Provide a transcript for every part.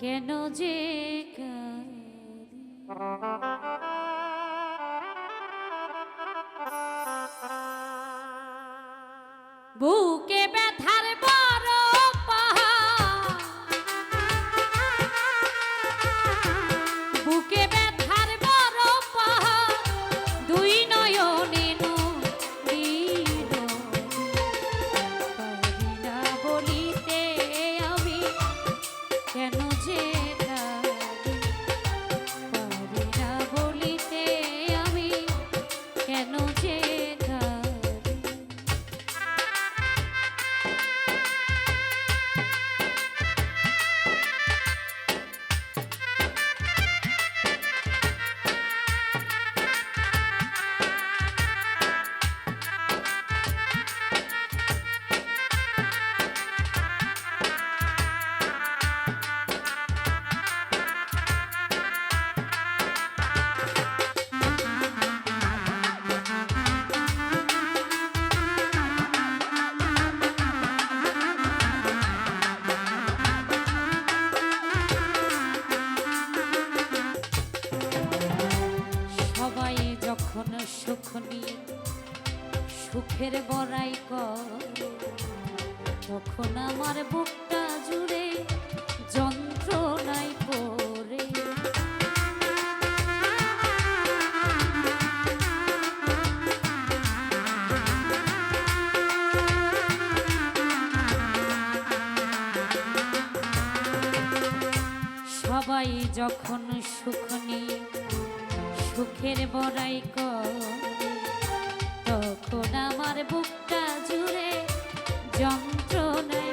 কেন যে কারি দুঃখের বড়াই কর। তখন আমার বুকটা জুড়ে যন্ত্রণায় পড়ে। সবাই যখন সুখ নিয়ে সুখের বড়াই কর তখন আমার বুকটা জুড়ে যন্ত্রণায়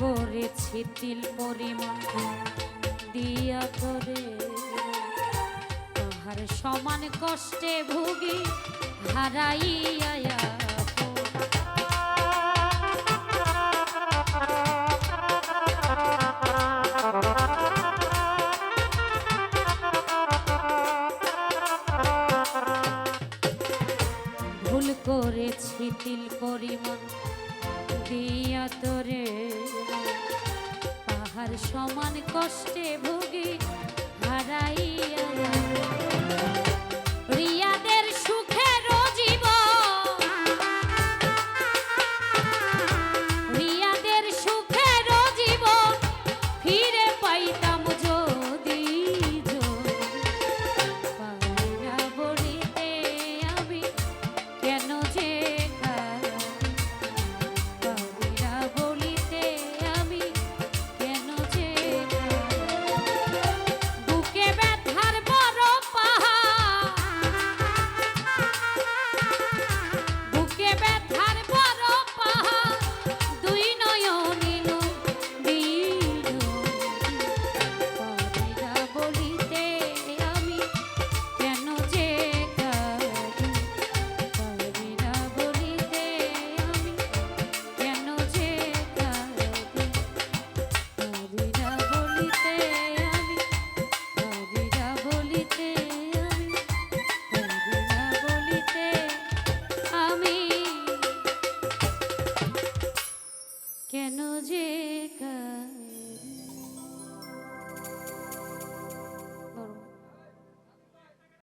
করেছি তিল পরিমাণ দিয়া তোরে তাহার সমান কষ্টে ভুগি হারাইয়া পাহাড় সমান কষ্টে ভুগি হারাইয়া